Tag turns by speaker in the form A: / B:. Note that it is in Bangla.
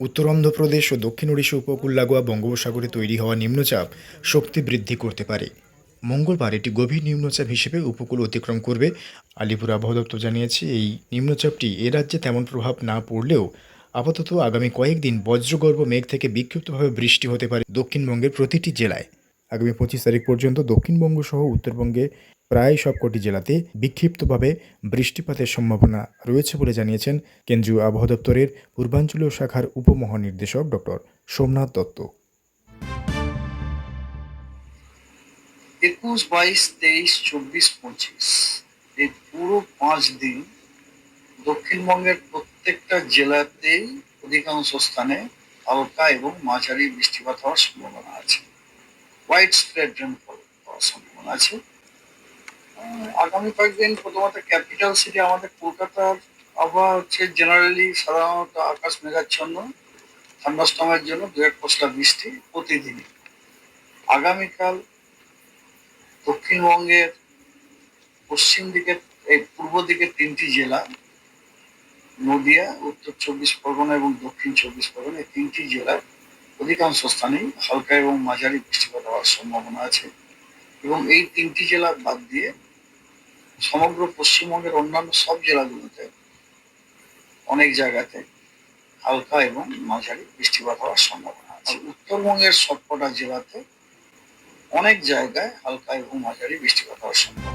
A: উত্তর অন্ধ্রপ্রদেশ ও দক্ষিণ ওড়িশা উপকূল লাগোয়া বঙ্গোপসাগরে তৈরি হওয়া নিম্নচাপ শক্তি বৃদ্ধি করতে পারে। মঙ্গলবার এটি গভীর নিম্নচাপ হিসেবে উপকূল অতিক্রম করবে। আলিপুর আবহাওয়া দপ্তর জানিয়েছে, এই নিম্নচাপটি এ রাজ্যে তেমন প্রভাব না পড়লেও আপাতত আগামী কয়েকদিন বজ্রগর্ভ মেঘ থেকে বিক্ষিপ্তভাবে বৃষ্টি হতে পারে দক্ষিণবঙ্গের প্রতিটি জেলায়। আগামী পঁচিশ তারিখ পর্যন্ত দক্ষিণবঙ্গ সহ উত্তরবঙ্গে প্রায় সবকটি জেলাতে বিক্ষিপ্তভাবে বৃষ্টিপাতের সম্ভাবনা রয়েছে বলে জানিয়েছেন কেন্দ্রীয় আবহাওয়া দপ্তরের পূর্বাঞ্চলীয় শাখার উপমহানির্দেশক ডক্টর সোমনাথ দত্ত।
B: একুশ, বাইশ, তেইশ, চব্বিশ, পঁচিশ, এই পুরো পাঁচ দিন দক্ষিণবঙ্গের প্রত্যেকটা জেলাতেই অধিকাংশ স্থানে হালকা এবং মাঝারি বৃষ্টিপাত হওয়ার সম্ভাবনা আছে। হোয়াইট স্প্রেড রেনফল হওয়ার সম্ভাবনা আছে। আগামী কয়েকদিন প্রথমত ক্যাপিটাল সিটি আমাদের কলকাতার আবহাওয়া হচ্ছে জেনারেলি সাধারণত আকাশ মেঘাচ্ছন্ন থান্ডাস্টমের জন্য দু এক পশলা বৃষ্টি প্রতিদিনই। আগামীকাল দক্ষিণবঙ্গের পশ্চিম দিকে এই পূর্ব দিকে তিনটি জেলা, নদিয়া, উত্তর চব্বিশ পরগনা এবং দক্ষিণ চব্বিশ পরগনা, এই তিনটি জেলার অধিকাংশ স্থানেই হালকা এবং মাঝারি বৃষ্টিপাত হওয়ার সম্ভাবনা আছে। এবং এই তিনটি জেলা বাদ দিয়ে সমগ্র পশ্চিমবঙ্গের অন্যান্য সব জেলাগুলোতে, অনেক জায়গাতে হালকা এবং মাঝারি বৃষ্টিপাত হওয়ার সম্ভাবনা আছে। উত্তরবঙ্গের সবকটা জেলাতে অনেক জায়গায় হালকা এবং মাঝারি বৃষ্টিপাত হওয়ার সম্ভাবনা।